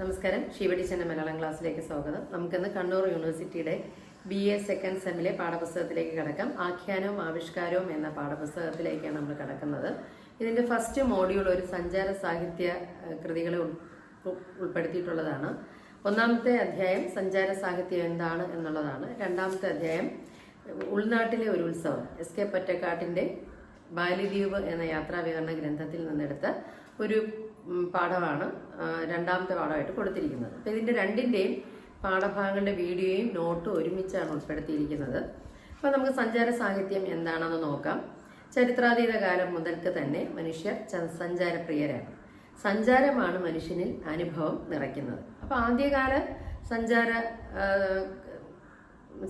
നമസ്കാരം. ശിവടിച്ചന്റെ മലയാളം ക്ലാസ്സിലേക്ക് സ്വാഗതം. നമുക്കിന്ന് കണ്ണൂർ യൂണിവേഴ്സിറ്റിയുടെ ബി എ സെക്കൻഡ് സെമ്മിലെ പാഠപുസ്തകത്തിലേക്ക് കടക്കാം. ആഖ്യാനവും ആവിഷ്കാരവും എന്ന പാഠപുസ്തകത്തിലേക്കാണ് നമ്മൾ കടക്കുന്നത്. ഇതിന്റെ ഫസ്റ്റ് മോഡ്യൂൾ ഒരു സഞ്ചാര സാഹിത്യ കൃതികളെ ഉൾ- ഉൾ- ഉൾപ്പെടുത്തിയിട്ടുള്ളതാണ്. ഒന്നാമത്തെ അധ്യായം സഞ്ചാര സാഹിത്യം എന്താണ് എന്നുള്ളതാണ്. രണ്ടാമത്തെ അധ്യായം ഉൾനാട്ടിലെ ഒരു ഉത്സവം എസ് കെ പൊറ്റക്കാട്ടിന്റെ ബാലിദ്വീപ് എന്ന യാത്രാവിവരണ ഗ്രന്ഥത്തിൽ നിന്നെടുത്ത ഒരു പാഠമാണ് രണ്ടാമത്തെ പാഠമായിട്ട് കൊടുത്തിരിക്കുന്നത്. അപ്പം ഇതിന്റെ രണ്ടിന്റെയും പാഠഭാഗങ്ങളുടെ വീഡിയോയും നോട്ടും ഒരുമിച്ചാണ് ഉൾപ്പെടുത്തിയിരിക്കുന്നത്. അപ്പോൾ നമുക്ക് സഞ്ചാര സാഹിത്യം എന്താണെന്ന് നോക്കാം. ചരിത്രാതീത കാലം മുതൽക്ക് തന്നെ മനുഷ്യർ സഞ്ചാരപ്രിയരാണ്. സഞ്ചാരമാണ് മനുഷ്യനിൽ അനുഭവം നിറയ്ക്കുന്നത്. അപ്പോൾ ആദ്യകാല സഞ്ചാര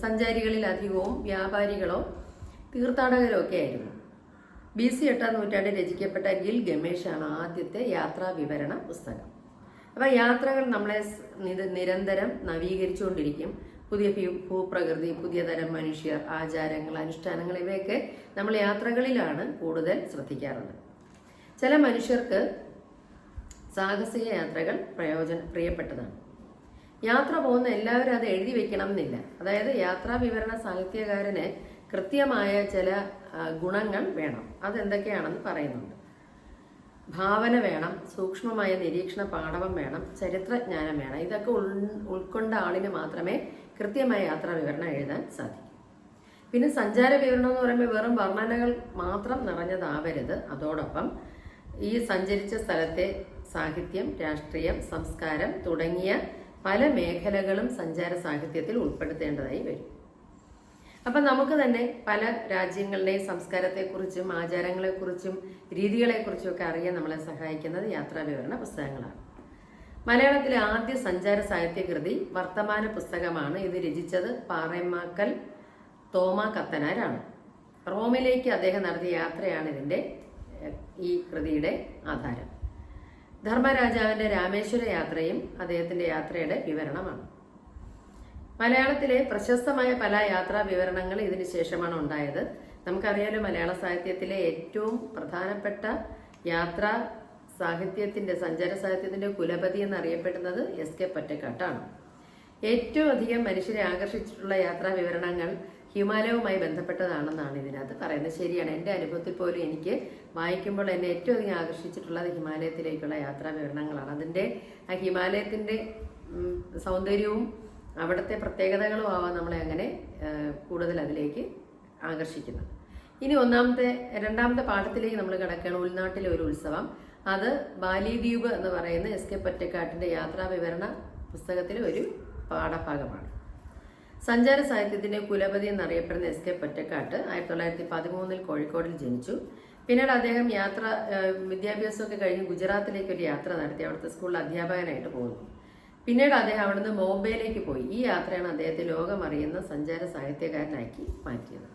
സഞ്ചാരികളിൽ അധികവും വ്യാപാരികളോ തീർത്ഥാടകരോ ഒക്കെ ആയിരുന്നു. ബി സി എട്ടാം നൂറ്റാണ്ടിൽ രചിക്കപ്പെട്ട ഗിൽ ഗമേഷാണ് ആദ്യത്തെ യാത്രാ വിവരണ പുസ്തകം. അപ്പോൾ യാത്രകൾ നമ്മളെ നിരന്തരം നവീകരിച്ചുകൊണ്ടിരിക്കും. പുതിയ ഭൂപ്രകൃതി പുതിയ തരം മനുഷ്യർ ആചാരങ്ങൾ അനുഷ്ഠാനങ്ങൾ ഇവയൊക്കെ നമ്മൾ യാത്രകളിലാണ് കൂടുതൽ ശ്രദ്ധിക്കാറുള്ളത്. ചില മനുഷ്യർക്ക് സാഹസിക യാത്രകൾ പ്രയോജന പ്രിയപ്പെട്ടതാണ്. യാത്ര പോകുന്ന എല്ലാവരും അത് എഴുതി വെക്കണം എന്നില്ല അതായത് യാത്രാ വിവരണ സാഹിത്യകാരന് കൃത്യമായ ചില ഗുണങ്ങൾ വേണം. അതെന്തൊക്കെയാണെന്ന് പറയുന്നുണ്ട്. ഭാവന വേണം സൂക്ഷ്മമായ നിരീക്ഷണ പാഠവം വേണം ചരിത്രജ്ഞാനം വേണം. ഇതൊക്കെ ഉൾ ഉൾക്കൊണ്ട ആളിന് മാത്രമേ കൃത്യമായ യാത്രാ വിവരണം എഴുതാൻ സാധിക്കൂ. പിന്നെ സഞ്ചാര വിവരണം എന്ന് പറയുമ്പോൾ വെറും വർണനകൾ മാത്രം നിറഞ്ഞതാവരുത്. അതോടൊപ്പം ഈ സഞ്ചരിച്ച സ്ഥലത്തെ സാഹിത്യം രാഷ്ട്രീയം സംസ്കാരം തുടങ്ങിയ പല മേഖലകളും സഞ്ചാര സാഹിത്യത്തിൽ ഉൾപ്പെടുത്തേണ്ടതായി വരും. അപ്പം നമുക്ക് തന്നെ പല രാജ്യങ്ങളുടെയും സംസ്കാരത്തെക്കുറിച്ചും ആചാരങ്ങളെക്കുറിച്ചും രീതികളെക്കുറിച്ചും ഒക്കെ അറിയാൻ നമ്മളെ സഹായിക്കുന്നത് യാത്രാ വിവരണ പുസ്തകങ്ങളാണ്. മലയാളത്തിലെ ആദ്യ സഞ്ചാര സാഹിത്യകൃതി വർത്തമാന പുസ്തകമാണ് ഇത് രചിച്ചത് പാറേമാക്കൽ തോമ കത്തനാരാണ്. റോമിലേക്ക് അദ്ദേഹം നടത്തിയ യാത്രയാണ് ഇതിന്റെ ഈ കൃതിയുടെ ആധാരം. ധർമ്മരാജാവിന്റെ രാമേശ്വര യാത്രയും അദ്ദേഹത്തിന്റെ യാത്രയുടെ വിവരണമാണ്. മലയാളത്തിലെ പ്രശസ്തമായ പല യാത്രാ വിവരണങ്ങൾ ഇതിനു ശേഷമാണ് ഉണ്ടായത്. നമുക്കറിയാലോ മലയാള സാഹിത്യത്തിലെ ഏറ്റവും പ്രധാനപ്പെട്ട യാത്രാ സാഹിത്യത്തിന്റെ സഞ്ചാര സാഹിത്യത്തിന്റെ കുലപതി എന്നറിയപ്പെടുന്നത് എസ് കെ പറ്റക്കാട്ടാണ്. ഏറ്റവും അധികം മനുഷ്യരെ ആകർഷിച്ചിട്ടുള്ള യാത്രാ വിവരണങ്ങൾ ഹിമാലയവുമായി ബന്ധപ്പെട്ടതാണെന്നാണ് ഇതിനകത്ത് പറയുന്നത്. ശരിയാണ്. എന്റെ അനുഭവത്തിൽ പോലും എനിക്ക് വായിക്കുമ്പോൾ എന്നെ ഏറ്റവും അധികം ആകർഷിച്ചിട്ടുള്ളത് ഹിമാലയത്തിലേക്കുള്ള യാത്രാ വിവരണങ്ങളാണ്. അതിന്റെ ആ ഹിമാലയത്തിന്റെ സൗന്ദര്യവും അവിടുത്തെ പ്രത്യേകതകളും ആവാം നമ്മളെ അങ്ങനെ കൂടുതൽ അതിലേക്ക് ആകർഷിക്കുന്നത്. ഇനി ഒന്നാമത്തെ രണ്ടാമത്തെ പാഠത്തിലേക്ക് നമ്മൾ കിടക്കുകയാണ്. ഉൾനാട്ടിലെ ഒരു ഉത്സവം. അത് ബാലിദ്വീപ് എന്ന് പറയുന്ന എസ് കെ പൊറ്റക്കാട്ടിന്റെ യാത്രാ വിവരണ പുസ്തകത്തിലെ ഒരു പാഠഭാഗമാണ്. സഞ്ചാര സാഹിത്യത്തിന്റെ കുലപതി എന്നറിയപ്പെടുന്ന എസ് കെ പൊറ്റക്കാട്ട് ആയിരത്തി തൊള്ളായിരത്തി പതിമൂന്നിൽ കോഴിക്കോടിൽ ജനിച്ചു. പിന്നീട് അദ്ദേഹം യാത്ര വിദ്യാഭ്യാസമൊക്കെ കഴിഞ്ഞ് ഗുജറാത്തിലേക്ക് ഒരു യാത്ര നടത്തി. അവിടുത്തെ സ്കൂളിൽ അധ്യാപകനായിട്ട് പോകുന്നു. പിന്നീട് അദ്ദേഹം അവിടുന്ന് ബോംബെയിലേക്ക് പോയി. ഈ യാത്രയാണ് അദ്ദേഹത്തെ ലോകമറിയുന്ന സഞ്ചാര സാഹിത്യകാരനാക്കി മാറ്റിയത്.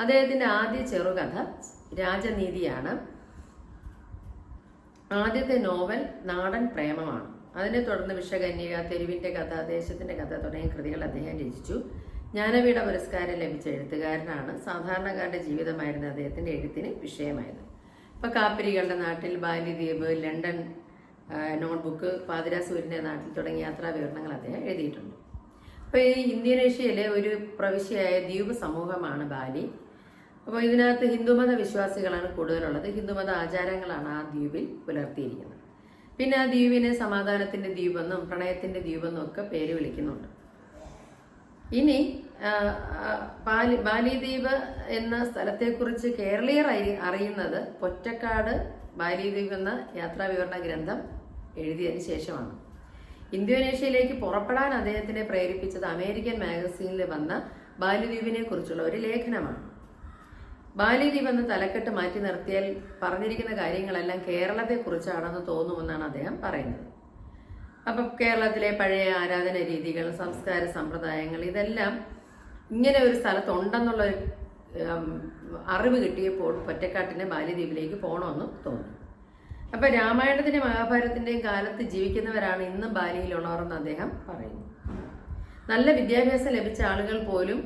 അദ്ദേഹത്തിന്റെ ആദ്യ ചെറുകഥ രാജനീതിയാണ്. ആദ്യത്തെ നോവൽ നാടൻ പ്രേമമാണ്. അതിനെ തുടർന്ന് വിഷകന്യക തെരുവിന്റെ കഥ ദേശത്തിന്റെ കഥ തുടങ്ങിയ കൃതികൾ അദ്ദേഹം രചിച്ചു. ജ്ഞാനപീഠ പുരസ്കാരം ലഭിച്ച എഴുത്തുകാരനാണ്. സാധാരണക്കാരുടെ ജീവിതമായിരുന്നു അദ്ദേഹത്തിന്റെ എഴുത്തിന് വിഷയമായത്. ഇപ്പൊ കാപ്പിരികളുടെ നാട്ടിൽ ബാലിദ്വീപ് ലണ്ടൻ നോട്ട്ബുക്ക് പാതിരാസൂര്യന്റെ നാട്ടിൽ തുടങ്ങിയ യാത്രാ വിവരണങ്ങൾ അദ്ദേഹം എഴുതിയിട്ടുണ്ട്. അപ്പോൾ ഈ ഇന്തോനേഷ്യയിലെ ഒരു പ്രവിശ്യയായ ദ്വീപ് സമൂഹമാണ് ബാലി. അപ്പോൾ ഇതിനകത്ത് ഹിന്ദുമത വിശ്വാസികളാണ് കൂടുതലുള്ളത്. ഹിന്ദുമത ആചാരങ്ങളാണ് ആ ദ്വീപിൽ പുലർത്തിയിരിക്കുന്നത്. പിന്നെ ആ ദ്വീപിനെ സമാധാനത്തിന്റെ ദ്വീപെന്നും പ്രണയത്തിന്റെ ദ്വീപെന്നും ഒക്കെ പേര് വിളിക്കുന്നുണ്ട്. ഇനി ബാലി ബാലിദ്വീപ് എന്ന സ്ഥലത്തെക്കുറിച്ച് കേരളീയർ അറിയുന്നത് പൊറ്റക്കാട് ബാലിദ്വീപ് എന്ന യാത്രാ വിവരണ ഗ്രന്ഥം എഴുതിയതിന് ശേഷമാണ്. ഇന്തോനേഷ്യയിലേക്ക് പുറപ്പെടാൻ അദ്ദേഹത്തിനെ പ്രേരിപ്പിച്ചത് അമേരിക്കൻ മാഗസീനിൽ വന്ന ബാലിദ്വീപിനെ കുറിച്ചുള്ള ഒരു ലേഖനമാണ്. ബാലിദ്വീപ് എന്ന തലക്കെട്ട് മാറ്റി നിർത്തിയാൽ പറഞ്ഞിരിക്കുന്ന കാര്യങ്ങളെല്ലാം കേരളത്തെ കുറിച്ചാണെന്ന് തോന്നുമെന്നാണ് അദ്ദേഹം പറയുന്നത്. അപ്പം കേരളത്തിലെ പഴയ ആരാധന രീതികൾ സംസ്കാര സമ്പ്രദായങ്ങൾ ഇതെല്ലാം ഇങ്ങനെ ഒരു സ്ഥലത്തുണ്ടെന്നുള്ള അറിവ് കിട്ടിയപ്പോൾ പൊറ്റക്കാട്ടിനെ ബാലിദ്വീപിലേക്ക് പോകണമെന്ന് തോന്നി അപ്പൊ രാമായണത്തിന്റെ മഹാഭാരതത്തിന്റെയും കാലത്ത് ജീവിക്കുന്നവരാണ് ഇന്നും ബാലിയിലുള്ളവരെന്ന് അദ്ദേഹം പറയുന്നു. നല്ല വിദ്യാഭ്യാസം ലഭിച്ച ആളുകൾ പോലും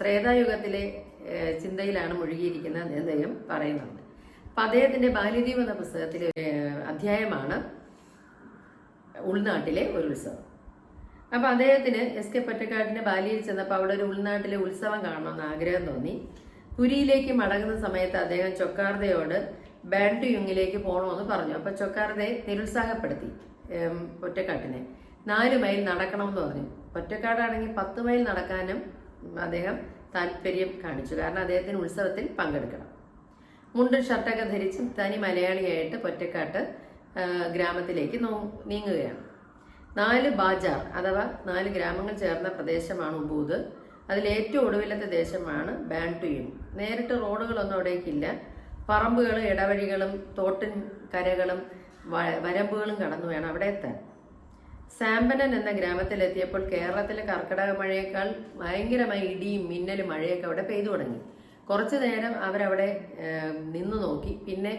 ത്രേതായുഗത്തിലെ ചിന്തയിലാണ് മുഴുകിയിരിക്കുന്നത് അദ്ദേഹം പറയുന്നുണ്ട്. അപ്പൊ അദ്ദേഹത്തിന്റെ ബാല്യദ്വീപ് എന്ന പുസ്തകത്തിലെ അധ്യായമാണ് ഉൾനാട്ടിലെ ഒരു ഉത്സവം. അപ്പൊ അദ്ദേഹത്തിന് എസ് കെ പൊറ്റക്കാടിന്റെ ബാലിയിൽ ചെന്നപ്പോൾ അവിടെ ഒരു ഉൾനാട്ടിലെ ഉത്സവം കാണണമെന്ന് ആഗ്രഹം തോന്നി. പുരിയിലേക്ക് മടങ്ങുന്ന സമയത്ത് അദ്ദേഹം ചൊക്കാർദയോട് ബാൻഡുയുങ്ങിലേക്ക് പോകണമെന്ന് പറഞ്ഞു. അപ്പോൾ ചൊക്കാരതെ നിരുത്സാഹപ്പെടുത്തി. ഒറ്റക്കാട്ടിനെ. നാല് മൈൽ നടക്കണമെന്ന് പറഞ്ഞു. ഒറ്റക്കാടാണെങ്കിൽ പത്ത് മൈൽ നടക്കാനും അദ്ദേഹം താല്പര്യം കാണിച്ചു. കാരണം അദ്ദേഹത്തിന് ഉത്സവത്തിൽ പങ്കെടുക്കണം. മുണ്ടും ഷർട്ടൊക്കെ ധരിച്ച് തനി മലയാളിയായിട്ട് പൊറ്റക്കാട്ട് ഗ്രാമത്തിലേക്ക് നീങ്ങുകയാണ്. നാല് ബാജാർ അഥവാ നാല് ഗ്രാമങ്ങൾ ചേർന്ന പ്രദേശമാണ് ഉബൂദ് അതിൽ ഏറ്റവും ഒടുവിലത്തെ ദേശമാണ് ബാൻഡുയും നേരിട്ട് റോഡുകളൊന്നും അവിടേക്കില്ല. പറമ്പുകളും ഇടവഴികളും തോട്ടിൻ കരകളും വരമ്പുകളും കടന്നു വേണം അവിടെ എത്താൻ. സാമ്പനൻ എന്ന ഗ്രാമത്തിലെത്തിയപ്പോൾ കേരളത്തിലെ കർക്കിടക മഴയേക്കാൾ ഭയങ്കരമായി ഇടിയും മിന്നലും മഴയൊക്കെ അവിടെ പെയ്തു തുടങ്ങി. കുറച്ചു നേരം അവരവിടെ നിന്നു നോക്കി. പിന്നെ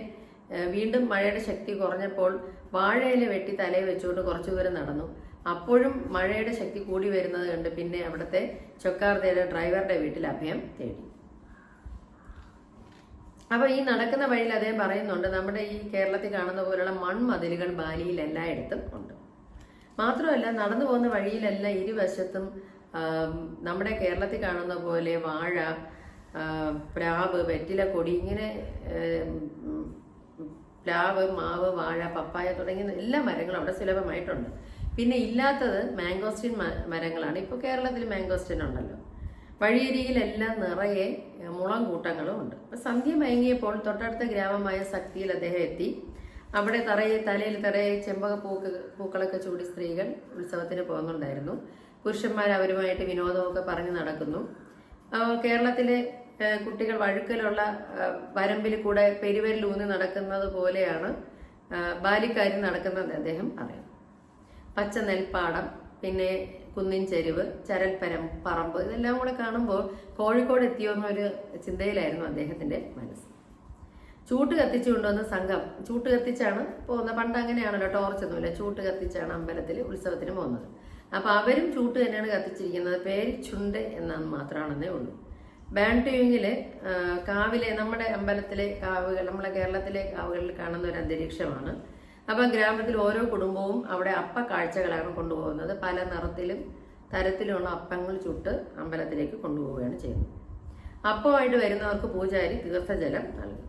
വീണ്ടും മഴയുടെ ശക്തി കുറഞ്ഞപ്പോൾ വാഴയില വെട്ടി തലയിൽ വെച്ചുകൊണ്ട് കുറച്ചു ദൂരം നടന്നു. അപ്പോഴും മഴയുടെ ശക്തി കൂടി വരുന്നത് കണ്ട് പിന്നെ അവിടുത്തെ ചൊക്കാർദയുടെ ഡ്രൈവറുടെ വീട്ടിൽ അഭയം തേടി. അപ്പൊ ഈ നടക്കുന്ന വഴിയിൽ അദ്ദേഹം പറയുന്നുണ്ട് നമ്മുടെ ഈ കേരളത്തിൽ കാണുന്ന പോലുള്ള മൺമതിലുകൾ ബാലിയിൽ എല്ലായിടത്തും ഉണ്ട്. മാത്രമല്ല നടന്നു പോകുന്ന വഴിയിലെല്ലാം ഇരുവശത്തും നമ്മുടെ കേരളത്തിൽ കാണുന്ന പോലെ വാഴ പ്ലാവ് വെറ്റില കൊടി ഇങ്ങനെ പ്ലാവ് മാവ് വാഴ പപ്പായ തുടങ്ങിയ എല്ലാ മരങ്ങളും അവിടെ സുലഭമായിട്ടുണ്ട്. പിന്നെ ഇല്ലാത്തത് മാംഗോസ്റ്റിൻ മരങ്ങളാണ്. ഇപ്പോൾ കേരളത്തിൽ മാംഗോസ്റ്റിൻ ഉണ്ടല്ലോ. വഴിയരികിലെല്ലാം നിറയെ മുളം കൂട്ടങ്ങളും ഉണ്ട്. സന്ധ്യ മയങ്ങിയപ്പോൾ തൊട്ടടുത്ത ഗ്രാമമായ ശക്തിയിൽ അദ്ദേഹം എത്തി. അവിടെ തറയെ തലയിൽ തറയെ ചെമ്പക പൂക്ക് പൂക്കളൊക്കെ ചൂടി സ്ത്രീകൾ ഉത്സവത്തിന് പോകുന്നുണ്ടായിരുന്നു പുരുഷന്മാർ അവരുമായിട്ട് വിനോദമൊക്കെ പറഞ്ഞു നടക്കുന്നു. കേരളത്തിലെ കുട്ടികൾ വഴുക്കലുള്ള വരമ്പിൽ കൂടെ പെരുവരിലൂന്നി നടക്കുന്നത് പോലെയാണ് ബാലിക്കാരി നടക്കുന്നത് അദ്ദേഹം പറയുന്നു. പച്ച നെൽപ്പാടം പിന്നെ കുന്നിൻ ചെരുവ് ചരൽപ്പരം പറമ്പ് ഇതെല്ലാം കൂടെ കാണുമ്പോൾ കോഴിക്കോട് എത്തിയോ എന്നൊരു ചിന്തയിലായിരുന്നു അദ്ദേഹത്തിന്റെ മനസ്സ്. ചൂട്ട് കത്തിച്ചു കൊണ്ടുവന്ന സംഘം ചൂട്ട് കത്തിച്ചാണ് പോകുന്നത്. പണ്ട് അങ്ങനെയാണല്ലോ ടോർച്ചൊന്നുമില്ല ചൂട്ട് കത്തിച്ചാണ് അമ്പലത്തിൽ ഉത്സവത്തിന് പോകുന്നത്. അപ്പൊ അവരും ചൂട്ട് തന്നെയാണ് കത്തിച്ചിരിക്കുന്നത്. പേര് ചുണ്ട് എന്നാന്ന് മാത്രമാണെന്നേ ഉള്ളൂ. ബാൻഡ്യൂങ്ങിൽ കാവിലെ നമ്മുടെ അമ്പലത്തിലെ കാവുകൾ നമ്മുടെ കേരളത്തിലെ കാവുകളിൽ കാണുന്ന ഒരു അന്തരീക്ഷമാണ് അപ്പം ഗ്രാമത്തിൽ ഓരോ കുടുംബവും അവിടെ അപ്പ കാഴ്ചകളാണ് കൊണ്ടുപോകുന്നത്. പല നിറത്തിലും തരത്തിലുള്ള അപ്പങ്ങൾ ചുട്ട് അമ്പലത്തിലേക്ക് കൊണ്ടുപോവുകയാണ് ചെയ്യുന്നത്. അപ്പമായിട്ട് വരുന്നവർക്ക് പൂജാരി തീർത്ഥജലം നൽകി.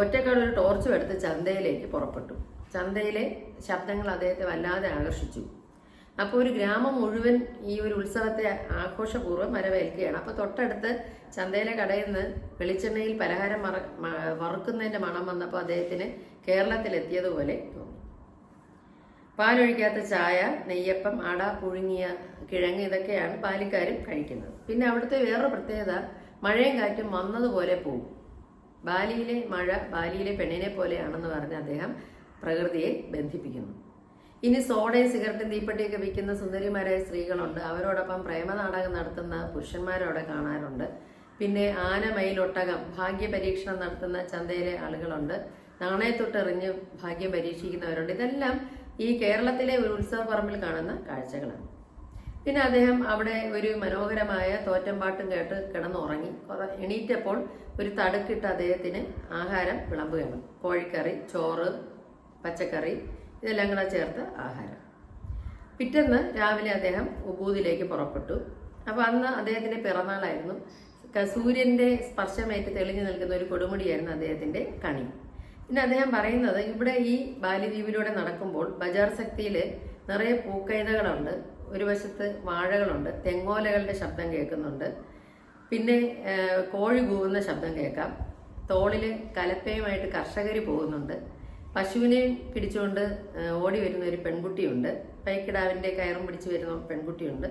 ഒറ്റക്കാട് ഒരു ടോർച്ചും എടുത്ത് ചന്തയിലേക്ക് പുറപ്പെട്ടു. ചന്തയിലെ ശബ്ദങ്ങൾ അദ്ദേഹത്തെ വല്ലാതെ ആകർഷിച്ചു. അപ്പോൾ ഒരു ഗ്രാമം മുഴുവൻ ഈ ഒരു ഉത്സവത്തെ ആഘോഷപൂർവം വരവേൽക്കുകയാണ്. അപ്പോൾ തൊട്ടടുത്ത് ചന്തയിലെ കടയിൽ നിന്ന് വെളിച്ചെണ്ണയിൽ പലഹാരം മറ വറുക്കുന്നതിന്റെ മണം വന്നപ്പോൾ അദ്ദേഹത്തിന് കേരളത്തിലെത്തിയതുപോലെ തോന്നി. പാലൊഴിക്കാത്ത ചായ നെയ്യപ്പം അട പുഴുങ്ങിയ കിഴങ്ങ് ഇതൊക്കെയാണ് പാലിക്കാരും കഴിക്കുന്നത്. പിന്നെ അവിടുത്തെ വേറൊരു പ്രത്യേകത മഴയും കാറ്റും വന്നതുപോലെ പോകും ബാലിയിലെ മഴ ബാലിയിലെ പെണ്ണിനെ പോലെയാണെന്ന് പറഞ്ഞ് അദ്ദേഹം പ്രകൃതിയെ ബന്ധിപ്പിക്കുന്നു. ഇനി സോഡയും സിഗരറ്റും തീപ്പെട്ടിയൊക്കെ വിൽക്കുന്ന സുന്ദരിമാരായ സ്ത്രീകളുണ്ട്. അവരോടൊപ്പം പ്രേമനാടകം നടത്തുന്ന പുരുഷന്മാരവിടെ കാണാറുണ്ട്. പിന്നെ ആന മയിലൊട്ടകം ഭാഗ്യ പരീക്ഷണം നടത്തുന്ന ചന്തയിലെ ആളുകളുണ്ട്. നാണയത്തൊട്ടെറിഞ്ഞ് ഭാഗ്യം പരീക്ഷിക്കുന്നവരുണ്ട്. ഇതെല്ലാം ഈ കേരളത്തിലെ ഒരു ഉത്സവ പറമ്പിൽ കാണുന്ന കാഴ്ചകളാണ്. പിന്നെ അദ്ദേഹം അവിടെ ഒരു മനോഹരമായ തോറ്റമ്പാട്ടും കേട്ട് കിടന്നുറങ്ങി. എണീറ്റപ്പോൾ ഒരു തടുക്കിട്ട് അദ്ദേഹത്തിന് ആഹാരം വിളമ്പുകയാണ്. കോഴിക്കറി ചോറ് പച്ചക്കറി ഇതെല്ലാം കൂടെ ചേർത്ത് ആഹാരം. പിറ്റേന്ന് രാവിലെ അദ്ദേഹം ഉബൂദിലേക്ക് പുറപ്പെട്ടു. അപ്പോൾ അന്ന് അദ്ദേഹത്തിന്റെ പിറന്നാളായിരുന്നു. സൂര്യന്റെ സ്പർശമേറ്റ് തെളിഞ്ഞു നിൽക്കുന്ന ഒരു കൊടുമുടിയായിരുന്നു അദ്ദേഹത്തിന്റെ കണി. പിന്നെ അദ്ദേഹം പറയുന്നത് ഇവിടെ ഈ ബാലിദ്വീപിലൂടെ നടക്കുമ്പോൾ ബജാർ ശക്തിയിൽ നിറയെ പൂക്കൈതകളുണ്ട്. ഒരു വശത്ത് വാഴകളുണ്ട്. തെങ്ങോലകളുടെ ശബ്ദം കേൾക്കുന്നുണ്ട്. പിന്നെ കോഴി കൂവുന്ന ശബ്ദം കേൾക്കാം. തോളിൽ കലപ്പയുമായിട്ട് കർഷകർ പോകുന്നുണ്ട്. പശുവിനെ പിടിച്ചുകൊണ്ട് ഓടി വരുന്ന ഒരു പെൺകുട്ടിയുണ്ട്. പൈക്കിടാവിന്റെ കയറും പിടിച്ചു വരുന്ന പെൺകുട്ടിയുണ്ട്.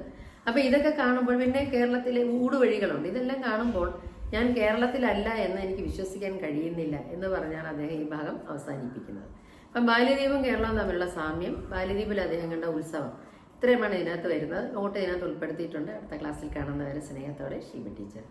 അപ്പൊ ഇതൊക്കെ കാണുമ്പോൾ പിന്നെ കേരളത്തിലെ ഊടുവഴികളുണ്ട്. ഇതെല്ലാം കാണുമ്പോൾ ഞാൻ കേരളത്തിലല്ല എന്ന് എനിക്ക് വിശ്വസിക്കാൻ കഴിയുന്നില്ല എന്ന് പറഞ്ഞാണ് അദ്ദേഹം ഈ ഭാഗം അവസാനിപ്പിക്കുന്നത്. അപ്പം ബാല്യദ്വീപും കേരളവും തമ്മിലുള്ള സാമ്യം ബാല്യദ്വീപിൽ അദ്ദേഹം കണ്ട ഉത്സവം ഇത്രയുമാണ് ഇതിനകത്ത് വരുന്നത്. നോട്ട് ഇതിനകത്ത് ഉൾപ്പെടുത്തിയിട്ടുണ്ട്. അടുത്ത ക്ലാസ്സിൽ കാണുന്നവരെ സ്നേഹത്തോടെ ഷീബ ടീച്ചർ.